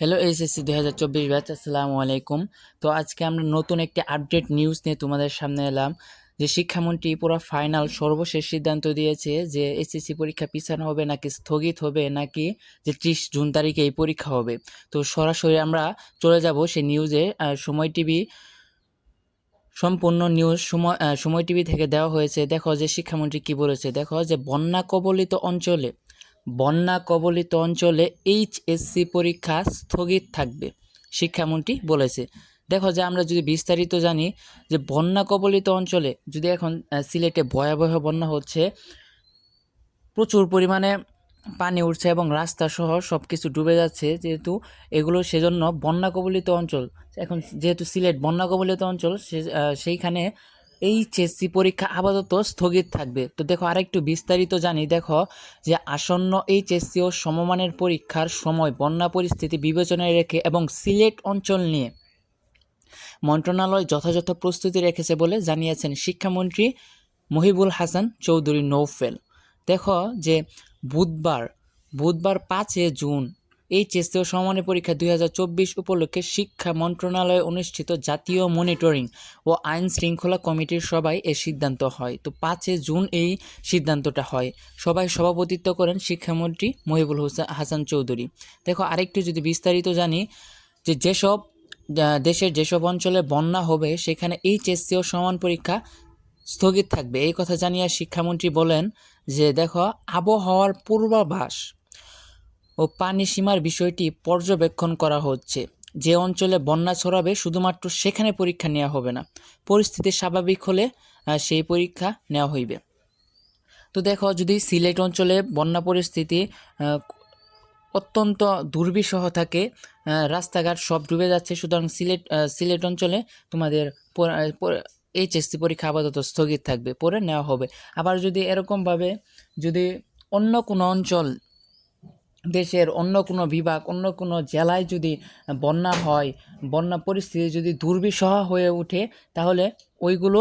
Hello HSC দুই হাজার চব্বিশ ব্যাচ, আসসালামু আলাইকুম। তো আজকে আমরা নতুন একটি আপডেট নিউজ নিয়ে তোমাদের সামনে এলাম, যে শিক্ষামন্ত্রী পুরো ফাইনাল সর্বশেষ সিদ্ধান্ত দিয়েছে যে এসএসসি পরীক্ষা পিছানো হবে নাকি স্থগিত হবে নাকি যে ত্রিশ জুন তারিখে এই পরীক্ষা হবে। তো সরাসরি আমরা চলে যাব সেই নিউজে সময় টিভি সম্পূর্ণ নিউজ সময় সময় টিভি থেকে দেওয়া হয়েছে। দেখো যে শিক্ষামন্ত্রী কি বলেছে, দেখো যে বন্যা কবলিত অঞ্চলে বন্যা কবলিত অঞ্চলে এইচএসসি পরীক্ষা স্থগিত থাকবে। শিক্ষামন্ত্রী বলেছে। দেখো যে আমরা যদি বিস্তারিত জানি যে বন্যা কবলিত অঞ্চলে যদি এখন সিলেটে ভয়াবহ বন্যা হচ্ছে, প্রচুর পরিমাণে পানি উঠছে এবং রাস্তা সহ সব কিছু ডুবে যাচ্ছে যেহেতু এগুলো সেজন্য বন্যা কবলিত অঞ্চল। এখন যেহেতু সিলেট বন্যা কবলিত অঞ্চল সেইখানে এইচএসসি পরীক্ষা আপাতত স্থগিত থাকবে। তো দেখো, আরেকটু বিস্তারিত জানি। দেখো, যে আসন্ন এইচএসসি ও সমমানের পরীক্ষার সময় বন্যা পরিস্থিতি বিবেচনায় রেখে এবং সিলেট অঞ্চল নিয়ে মন্ত্রণালয় যথাযথ প্রস্তুতি রেখেছে বলে জানিয়েছেন শিক্ষামন্ত্রী মহিবুল হাসান চৌধুরী নৌফেল। দেখো, যে বুধবার বুধবার পাঁচে জুন এইচএসসি ও সমমানের পরীক্ষা দুই হাজার চব্বিশ উপলক্ষে শিক্ষা মন্ত্রণালয়ে অনুষ্ঠিত জাতীয় মনিটরিং ও আইন শৃঙ্খলা কমিটির সভায় এ সিদ্ধান্ত হয়। তো পাঁচে জুন এই সিদ্ধান্তটা হয়। সবাই সভাপতিত্ব করেন শিক্ষামন্ত্রী মহিবুল হোসেন হাসান চৌধুরী। দেখো, আরেকটু যদি বিস্তারিত জানি, যে যেসব দেশের যেসব অঞ্চলে বন্যা হবে, সেখানে এইচএসসি ও সমান পরীক্ষা স্থগিত থাকবে। এই কথা জানিয়ে শিক্ষামন্ত্রী বলেন যে, দেখো, আবহাওয়ার পূর্বাভাস ও পানি সীমার বিষয়টি পর্যবেক্ষণ করা হচ্ছে। যে অঞ্চলে বন্যা ছড়াবে শুধুমাত্র সেখানে পরীক্ষা নেওয়া হবে না। পরিস্থিতি স্বাভাবিক হলে সেই পরীক্ষা নেওয়া হইবে। তো দেখো, যদি সিলেট অঞ্চলে বন্যা পরিস্থিতি অত্যন্ত দুর্বিষহ থাকে রাস্তাঘাট সব ডুবে যাচ্ছে, সুতরাং সিলেট সিলেট অঞ্চলে তোমাদের এইচএসসি পরীক্ষা আপাতত স্থগিত থাকবে, পরে নেওয়া হবে। আবার যদি এরকমভাবে যদি অন্য কোনো অঞ্চল দেশের অন্য কোনো বিভাগ, অন্য কোনো জেলায় যদি বন্যা হয়, বন্যা পরিস্থিতি যদি দুর্বিষহ হয়ে ওঠে, তাহলে ওইগুলো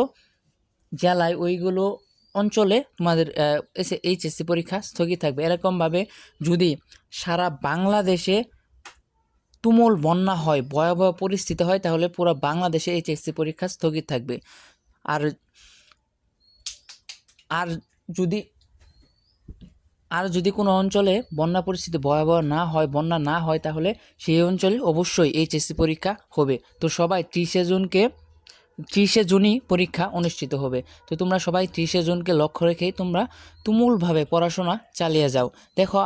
জেলায়, ওইগুলো অঞ্চলে তোমাদের এসে এইচএসসি পরীক্ষা স্থগিত থাকবে। এরকমভাবে যদি সারা বাংলাদেশে তুমুল বন্যা হয়, ভয়াবহ পরিস্থিতি হয়, তাহলে পুরো বাংলাদেশে এইচএসসি পরীক্ষা স্থগিত থাকবে। আর আর যদি আর যদি কোনো অঞ্চলে বন্যা পরিস্থিতি ভয়াবহ না হয়, বন্যা না হয়, তাহলে সেই অঞ্চলে অবশ্যই এইচএসসি পরীক্ষা হবে। তো সবাই ত্রিশে জুনকে ত্রিশে জুনই পরীক্ষা অনুষ্ঠিত হবে। তো তোমরা সবাই ত্রিশে জুনকে লক্ষ্য রেখেই তোমরা তুমুলভাবে পড়াশোনা চালিয়ে যাও। দেখো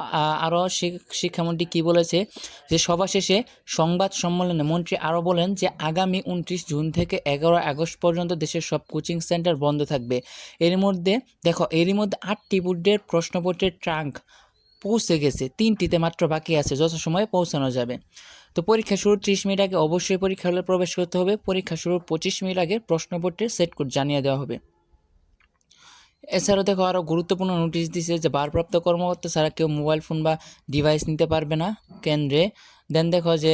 আরও শিক্ষামন্ত্রী কী বলেছে যে, সভা শেষে সংবাদ সম্মেলনে মন্ত্রী আরও বলেন যে, আগামী উনত্রিশ জুন থেকে এগারো আগস্ট পর্যন্ত দেশের সব কোচিং সেন্টার বন্ধ থাকবে। এর মধ্যে, দেখো, এরই মধ্যে আটটি বোর্ডের প্রশ্নপত্রের ট্রাঙ্ক পৌঁছে গেছে। তিনটিতে মাত্র বাকি আছে যত সময়ে পৌঁছানো যাবে। তো পরীক্ষা শুরুর ত্রিশ মিনিট আগে অবশ্যই পরীক্ষা হলে প্রবেশ করতে হবে। পরীক্ষা শুরুর পঁচিশ মিনিট আগে প্রশ্নপত্রের সেট কোড জানিয়ে দেওয়া হবে। এছাড়াও দেখো আরও গুরুত্বপূর্ণ নোটিশ দিছে যে ভারপ্রাপ্ত কর্মকর্তা ছাড়া কেউ মোবাইল ফোন বা ডিভাইস নিতে পারবে না কেন্দ্রে। দেন দেখো যে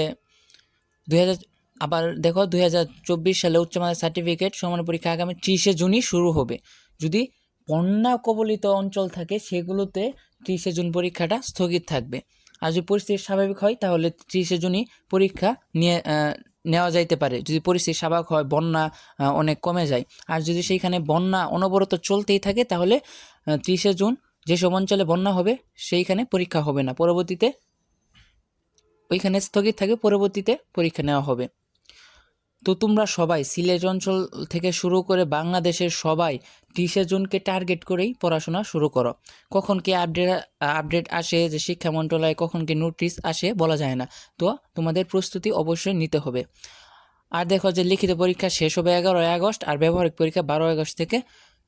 দুই হাজার আবার দেখো দুই হাজার চব্বিশ সালে উচ্চ মাধ্যমিক সার্টিফিকেট সমান পরীক্ষা আগামী ত্রিশে জুনই শুরু হবে। যদি বন্যা কবলিত অঞ্চল থাকে সেগুলোতে ত্রিশে জুন পরীক্ষাটা স্থগিত থাকবে। আর যদি পরিস্থিতি স্বাভাবিক হয়, তাহলে ত্রিশে জুনই পরীক্ষা নিয়ে নেওয়া যাইতে পারে। যদি পরিস্থিতি স্বাভাবিক হয়, বন্যা অনেক কমে যায়। আর যদি সেইখানে বন্যা অনবরত চলতেই থাকে, তাহলে ত্রিশে জুন যেসব অঞ্চলে বন্যা হবে, সেইখানে পরীক্ষা হবে না। পরবর্তীতে ওইখানে স্থগিত থাকে, পরবর্তীতে পরীক্ষা নেওয়া হবে। তো তোমরা সবাই, সিলেট অঞ্চল থেকে শুরু করে বাংলাদেশের সবাই ত্রিশে জুনকে টার্গেট করেই পড়াশোনা শুরু করো। কখন কি আপডেট আপডেট আসে যে শিক্ষা মন্ত্রণালয়ে কখন কি নোটিশ আসে বলা যায় না। তো তোমাদের প্রস্তুতি অবশ্যই নিতে হবে। আর দেখো যে লিখিত পরীক্ষা শেষ হবে এগারোই আগস্ট আর ব্যবহারিক পরীক্ষা বারো আগস্ট থেকে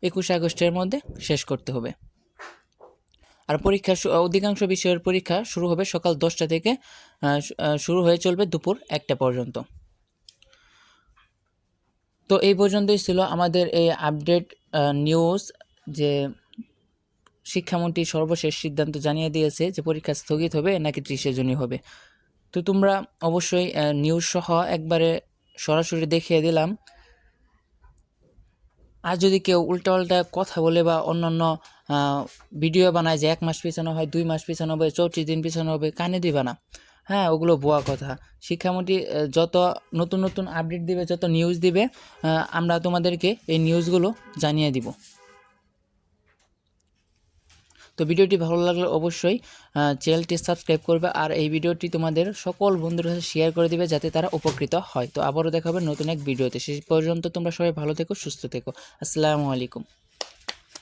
একুশে আগস্টের মধ্যে শেষ করতে হবে। আর পরীক্ষা অধিকাংশ বিষয়ের পরীক্ষা শুরু হবে সকাল দশটা থেকে শুরু হয়ে চলবে দুপুর একটা পর্যন্ত। তো এই পর্যন্তই ছিল আমাদের এই আপডেট নিউজ যে শিক্ষামন্ত্রী সর্বশেষ সিদ্ধান্ত জানিয়ে দিয়েছে যে পরীক্ষা স্থগিত হবে নাকি ত্রিশে জুনই হবে। তো তোমরা অবশ্যই নিউজ সহ একবারে সরাসরি দেখিয়ে দিলাম। আর যদি কেউ উল্টাপাল্টা কথা বলে বা অন্যান্য ভিডিও বানায় যে এক মাস পিছানো হয়, দুই মাস পিছানো হবে, চৌত্রিশ দিন পিছানো হবে, কানে দিবা না। হ্যাঁ ওগুলো ভুয়া কথা। শিক্ষামন্ত্রী যত নতুন নতুন আপডেট দিবে, যত নিউজ দিবে আমরা তোমাদেরকে এই নিউজগুলো জানিয়ে দিব। তো ভিডিওটি ভালো লাগলে অবশ্যই চ্যানেলটি সাবস্ক্রাইব করবে আর এই ভিডিওটি তোমাদের সকল বন্ধুর সাথে শেয়ার করে দিবে যাতে তারা উপকৃত হয়। তো আবারও দেখা হবে নতুন এক ভিডিওতে। সেই পর্যন্ত তোমরা সবাই ভালো থেকো, সুস্থ থেকো। আসসালামু আলাইকুম।